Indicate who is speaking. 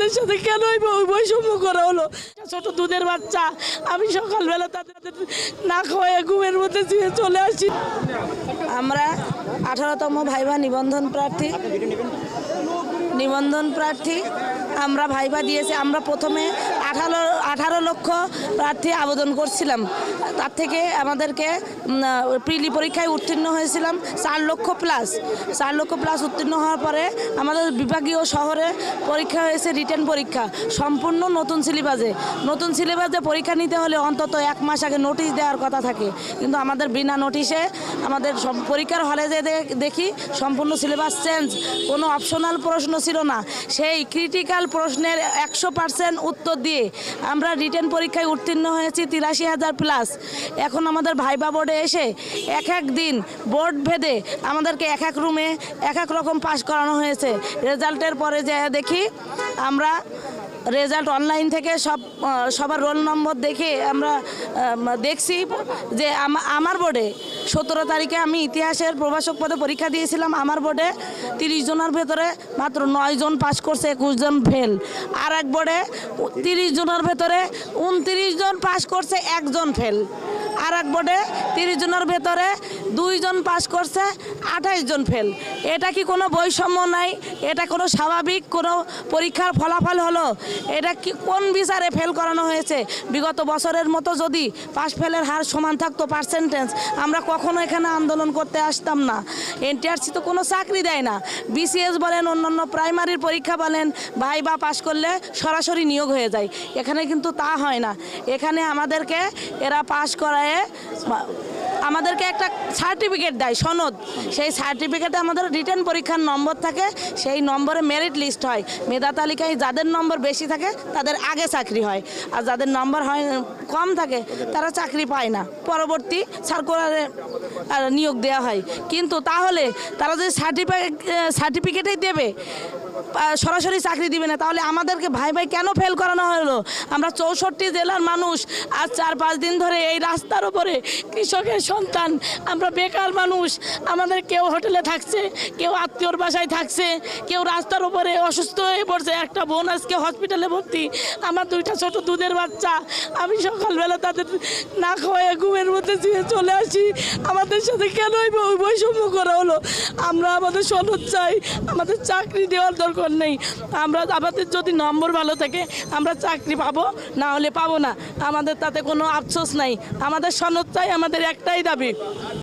Speaker 1: সাথে কেন বৈষম্য করা হলো? ছোট দুধের বাচ্চা। আমি সকালবেলা তাদের না খাওয়াই ঘুমের মধ্যে শুয়ে চলে আসি। আমরা আঠারোতম ভাইবা নিবন্ধন প্রার্থী। নিবন্ধন প্রার্থী আমরা ভাইবা দিয়েছি। আমরা প্রথমে আঠারো আঠারো লক্ষ প্রার্থী আবেদন করছিলাম। তার থেকে আমাদেরকে প্রিলি পরীক্ষায় উত্তীর্ণ হয়েছিলাম চার লক্ষ প্লাস চার লক্ষ প্লাস উত্তীর্ণ হওয়ার পরে আমাদের বিভাগীয় শহরে পরীক্ষা হয়েছে রিটেন পরীক্ষা। সম্পূর্ণ নতুন সিলেবাসে। নতুন সিলেবাসে পরীক্ষা নিতে হলে অন্তত এক মাস আগে নোটিশ দেওয়ার কথা থাকে। কিন্তু আমাদের বিনা নোটিশে আমাদের সব- পরীক্ষার হলে যে দেখি সম্পূর্ণ সিলেবাস চেঞ্জ কোনো অপশনাল প্রশ্ন ছিল না। সেই ক্রিটিক্যাল প্রশ্নের একশো পার্সেন্ট উত্তর দিয়ে আমরা রিটেন পরীক্ষায় উত্তীর্ণ হয়েছি তিরাশি হাজার প্লাস এখন আমাদের ভাইবা বোর্ডে এসে এক এক দিন বোর্ড ভেদে আমাদেরকে এক এক রুমে এক এক রকম পাস করানো হয়েছে। রেজাল্টের পরে যে দেখি আমরা রেজাল্ট অনলাইন থেকে সব সবার রোল নম্বর দেখে আমরা দেখছি যে আম- আমার বোর্ডে সতেরো তারিখে আমি ইতিহাসের প্রভাষক পদে পরীক্ষা দিয়েছিলাম আমার বোর্ডে। তিরিশ জনের ভেতরে মাত্র নয় জন পাস করছে, একুশ জন ফেল। আর এক বোর্ডে তিরিশ জনের ভেতরে উনত্রিশ জন পাস করছে, একজন ফেল। আর এক বোর্ডে তিরিশ জনের ভেতরে দুইজন পাস করছে, আঠাইশ জন ফেল এটা কি কোনো বৈষম্য নাই? এটা কোনো স্বাভাবিক কোনো পরীক্ষার ফলাফল হলো? এটা কি কোন বিচারে ফেল করানো হয়েছে? বিগত বছরের মতো যদি পাস ফেলের হার সমান থাকতো পার্সেন্টেজ আমরা কখনো এখানে আন্দোলন করতে আসতাম না। এনটিআরসি তো কোনো চাকরি দেয় না। বিসিএস বলেন, অন্যান্য প্রাইমারির পরীক্ষা বলেন, ভাই বা পাস করলে সরাসরি নিয়োগ হয়ে যায়। এখানে কিন্তু তা হয় না। এখানে আমাদেরকে এরা পাস করায় বা- আমাদেরকে একটা সার্টিফিকেট দেয়, সনদ। সেই সার্টিফিকেটে আমাদের রিটার্ন পরীক্ষার নম্বর থাকে, সেই নম্বরে মেরিট লিস্ট হয়। মেধা তালিকায় যাদের নম্বর বেশি থাকে, তাদের আগে চাকরি হয়। আর যাদের নম্বর হয়, কম থাকে, তারা চাকরি পায় না। পরবর্তী সার্কুলারে নিয়োগ দেওয়া হয়। কিন্তু তাহলে তারা যদি সার্টিফিকেট সার্টিফিকেটেই দেবে সরাসরি চাকরি দিবে না। তাহলে আমাদেরকে ভাই ভাই কেন ফেল করানো হলো? আমরা চৌষট্টি জেলার মানুষ। আজ চার পাঁচ দিন ধরে এই রাস্তার ওপরে কৃষকের সন্তান। আমরা বেকার মানুষ। আমাদের কেউ হোটেলে থাকছে, কেউ আত্মীয়র বাসায় থাকছে, কেউ রাস্তার উপরে অসুস্থ হয়ে পড়ছে। একটা বোন আজকে হসপিটালে ভর্তি। আমার দুইটা ছোট দুধের বাচ্চা। আমি সকালবেলা তাদের না খাওয়াই ঘুমের মধ্যে শুয়ে চলে আসি। আমাদের সাথে কেন বৈষম্য করা হলো? আমরা আমাদের সনদ চাই। আমাদের চাকরি দেওয়ার দরকার নেই। আমরা আমাদের যদি নম্বর ভালো থাকে, আমরা চাকরি পাবো, না হলে পাবো না। আমাদের তাতে কোনো আফসোস নাই। আমাদের সনদটাই আমাদের একটাই দাবি।